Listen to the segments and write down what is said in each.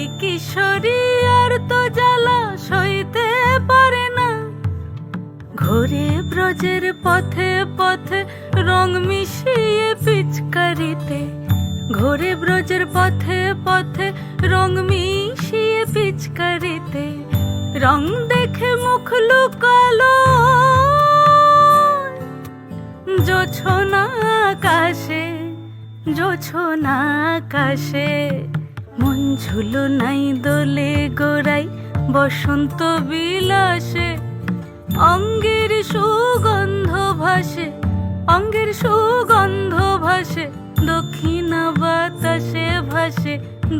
ওই কিশোরী আর তো জ্বালা সইতে পারে না। ঘোরে ব্রজের পথে পথে রং মিশিয়ে পিচকারিতে। ঘোরে ব্রজের পথে পথে রং মিশিয়ে পিচকারিতে। রং দেখে মুখ লুকালো। জোছনা আকাশে জোছনা আকাশে। মন ঝুলো নাই দোলে গোড়াই, বসন্ত বিলাসে অঙ্গের সুগন্ধ ভাসে, অঙ্গের সুগন্ধ ভাসে, দক্ষিণা বাতাসে ভাসে,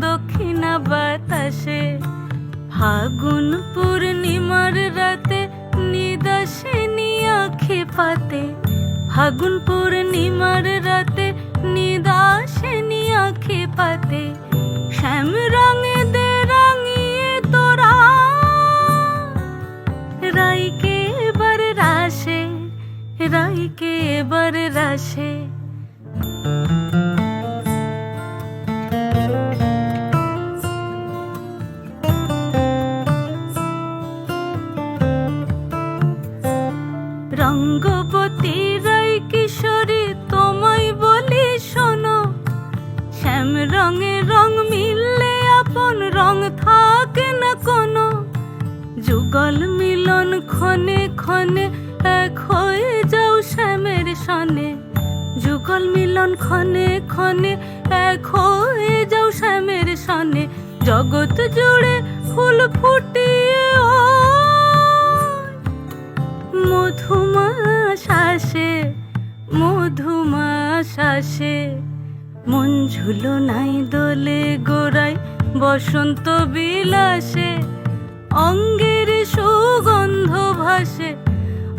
দক্ষিণা বাতাসে। ফাগুন পূর্ণিমার রাতে নিদাসিনী আখে পাতে, ফাগুন পূর্ণিমার রাতে নিদাসিনী আখে পাতে। শ্যাম রঙে দে রাঙিয়ে তোরা। রাইকে এবার রাশে রাইকে এবার রাশে। যুগল মিলন ক্ষণে ক্ষণে এক হয়ে যাও শ্যামের সনে। যুগল মিলন ক্ষণে ক্ষণে এক হয়ে যাও শ্যামের সনে। জগৎ জুড়ে ফুল ফুটিয়ে মধুমা শ্বাসে মধুমা শ্বাসে মন ঝুলো নাই দোলে গোড়াই বসন্ত বিলাসে